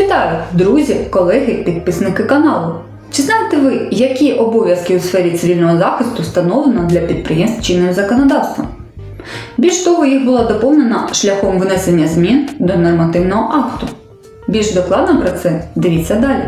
Вітаю, друзі, колеги, підписники каналу. Чи знаєте ви, які обов'язки у сфері цивільного захисту встановлено для підприємств чинним законодавством? Більш того, їх було доповнено шляхом внесення змін до нормативного акту. Більш докладно про це дивіться далі.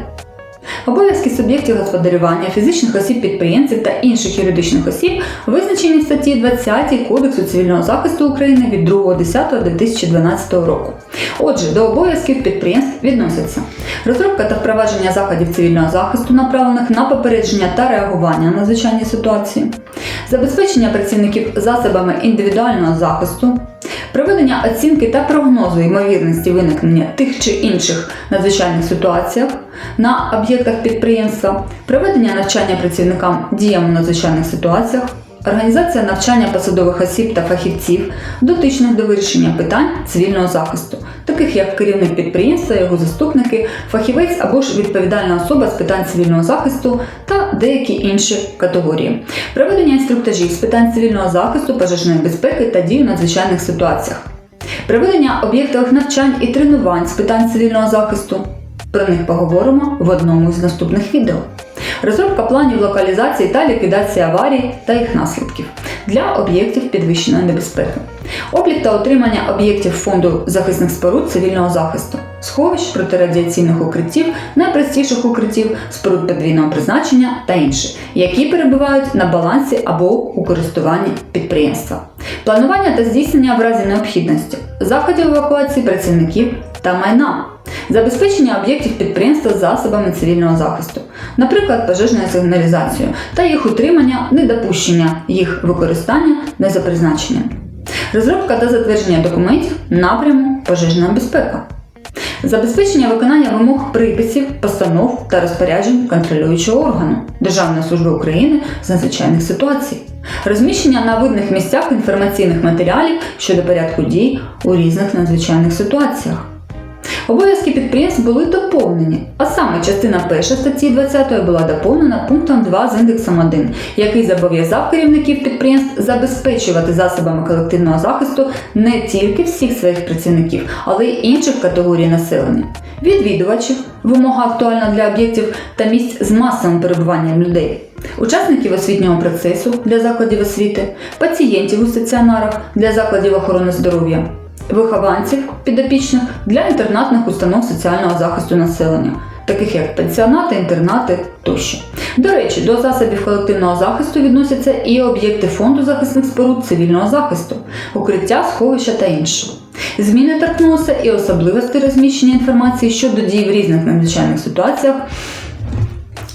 Обов'язки суб'єктів господарювання, фізичних осіб підприємців та інших юридичних осіб визначені в статті 20 Кодексу цивільного захисту України від 2.10.2012 року. Отже, до обов'язків підприємств відносяться розробка та впровадження заходів цивільного захисту, направлених на попередження та реагування на надзвичайні ситуації, забезпечення працівників засобами індивідуального захисту, проведення оцінки та прогнозу ймовірності виникнення тих чи інших надзвичайних ситуаціях на об'єктах підприємства, проведення навчання працівникам діям у надзвичайних ситуаціях, організація навчання посадових осіб та фахівців, дотичних до вирішення питань цивільного захисту, таких як керівник підприємства, його заступники, фахівець або ж відповідальна особа з питань цивільного захисту та деякі інші категорії, проведення інструктажів з питань цивільного захисту, пожежної безпеки та дій у надзвичайних ситуаціях. Проведення об'єктових навчань і тренувань з питань цивільного захисту. Про них поговоримо в одному з наступних відео. Розробка планів локалізації та ліквідації аварій та їх наслідків для об'єктів підвищеної небезпеки. Облік та отримання об'єктів фонду захисних споруд цивільного захисту, сховищ протирадіаційних укриттів, найпростіших укриттів, споруд подвійного призначення та інші, які перебувають на балансі або у користуванні підприємства. Планування та здійснення в разі необхідності, заходів евакуації працівників та майна. Забезпечення об'єктів підприємства засобами цивільного захисту, наприклад, пожежною сигналізацією та їх утримання, недопущення їх використання не за призначенням, розробка та затвердження документів напряму пожежна безпека, забезпечення виконання вимог приписів, постанов та розпоряджень контролюючого органу Державної служби України з надзвичайних ситуацій, розміщення на видних місцях інформаційних матеріалів щодо порядку дій у різних надзвичайних ситуаціях. Обов'язки підприємств були доповнені, а саме частина 1 статті 20 була доповнена пунктом 2 з індексом 1, який зобов'язав керівників підприємств забезпечувати засобами колективного захисту не тільки всіх своїх працівників, але й інших категорій населення. Відвідувачів, вимога актуальна для об'єктів та місць з масовим перебуванням людей, учасників освітнього процесу для закладів освіти, пацієнтів у стаціонарах для закладів охорони здоров'я вихованців підопічних для інтернатних установ соціального захисту населення, таких як пенсіонати, інтернати тощо. До речі, до засобів колективного захисту відносяться і об'єкти фонду захисних споруд цивільного захисту, укриття, сховища та інше. Зміни торкнулися і особливості розміщення інформації щодо дій в різних надзвичайних ситуаціях.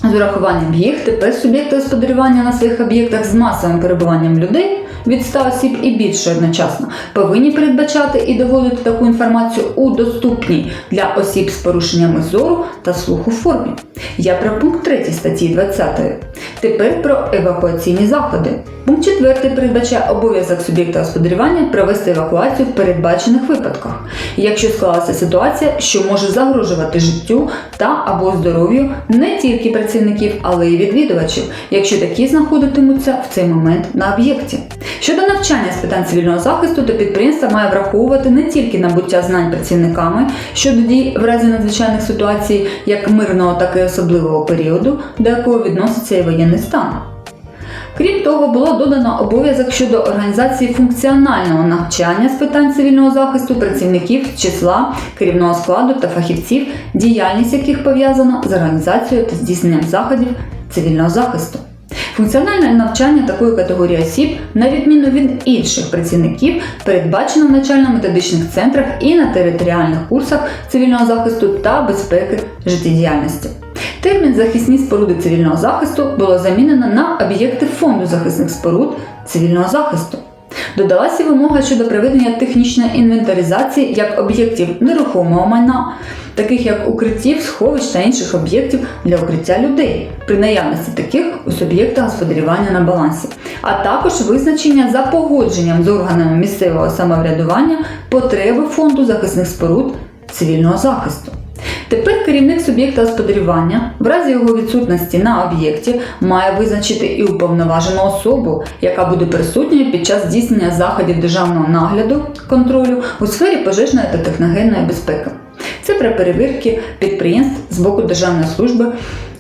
З урахуванням їх тепер суб'єкти господарювання на своїх об'єктах з масовим перебуванням людей від 100 осіб і більше одночасно повинні передбачати і доводити таку інформацію у доступній для осіб з порушеннями зору та слуху формі. Я про пункт 3 статті 20. Тепер про евакуаційні заходи. Пункт 4 передбачає обов'язок суб'єкта господарювання провести евакуацію в передбачених випадках, якщо склалася ситуація, що може загрожувати життю та або здоров'ю не тільки працівників, але й відвідувачів, якщо такі знаходитимуться в цей момент на об'єкті. Щодо навчання з питань цивільного захисту, то підприємство має враховувати не тільки набуття знань працівниками щодо дій в разі надзвичайних ситуацій, як мирного, так і особливого періоду, до якого відноситься і воєнний стан. Крім того, було додано обов'язок щодо організації функціонального навчання з питань цивільного захисту працівників числа керівного складу та фахівців, діяльність яких пов'язана з організацією та здійсненням заходів цивільного захисту. Функціональне навчання такої категорії осіб, на відміну від інших працівників, передбачено в навчально-методичних центрах і на територіальних курсах цивільного захисту та безпеки життєдіяльності. Термін захисні споруди цивільного захисту було замінено на об'єкти фонду захисних споруд цивільного захисту. Додалася вимога щодо проведення технічної інвентаризації як об'єктів нерухомого майна, таких як укриттів, сховищ та інших об'єктів для укриття людей, при наявності таких у суб'єкта господарювання на балансі, а також визначення за погодженням з органами місцевого самоврядування потреби фонду захисних споруд цивільного захисту. Тепер керівник суб'єкта господарювання в разі його відсутності на об'єкті має визначити і уповноважену особу, яка буде присутньою під час здійснення заходів державного нагляду контролю у сфері пожежної та техногенної безпеки. Це про перевірки підприємств з боку Державної служби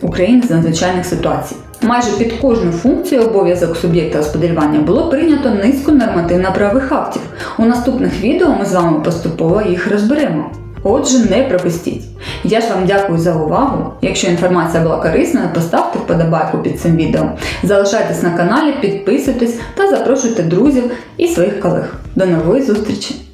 України з надзвичайних ситуацій. Майже під кожну функцію обов'язок суб'єкта господарювання було прийнято низку нормативно-правових актів. У наступних відео ми з вами поступово їх розберемо. Отже, не пропустіть. Я ж вам дякую за увагу. Якщо інформація була корисною, поставте вподобайку під цим відео. Залишайтесь на каналі, підписуйтесь та запрошуйте друзів і своїх колег. До нової зустрічі!